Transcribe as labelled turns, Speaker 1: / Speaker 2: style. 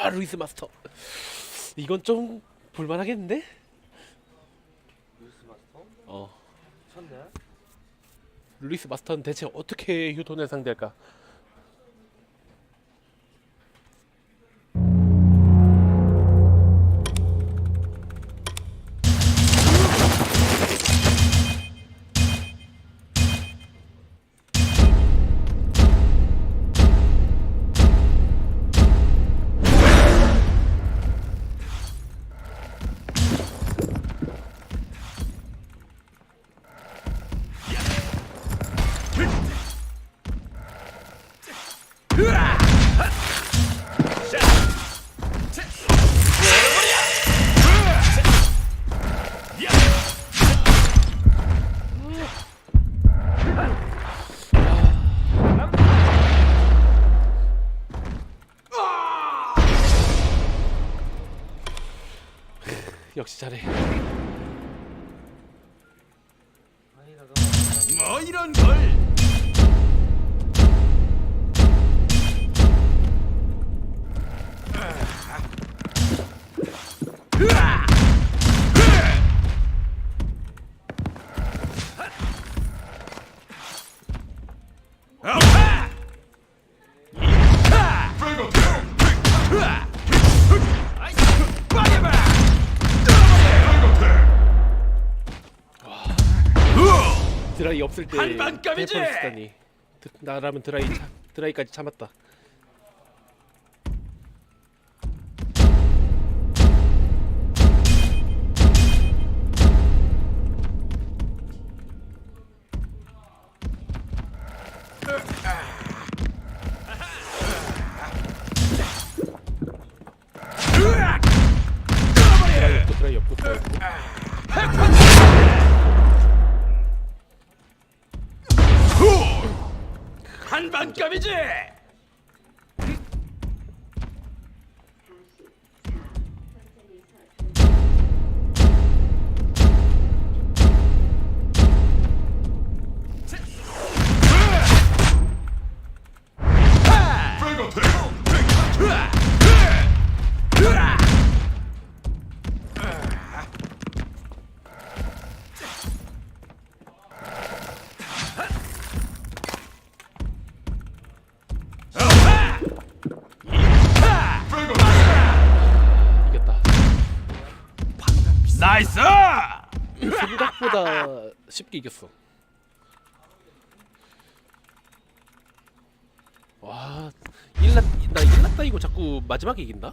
Speaker 1: 아 루이스 마스터. 이건 좀 볼만하겠는데?
Speaker 2: 루이스 마스터?
Speaker 1: 어.
Speaker 2: 쳤네.
Speaker 1: 루이스 마스터는 대체 어떻게 휴톤을 상대할까? 역시 잘해.
Speaker 3: 뭐 이런 걸
Speaker 1: 드라이 없을 때
Speaker 3: 한반감이지!
Speaker 1: 대포를 쓰다니. 드- 나라면 드라이 차, 드라이까지 참았다. 드라이 없고 드라이 없고 드라이 없고.
Speaker 3: 한반감이지 나이스
Speaker 1: 생각보다 쉽게 이겼어. 와, 일났다 이거 자꾸 마지막에 이긴다?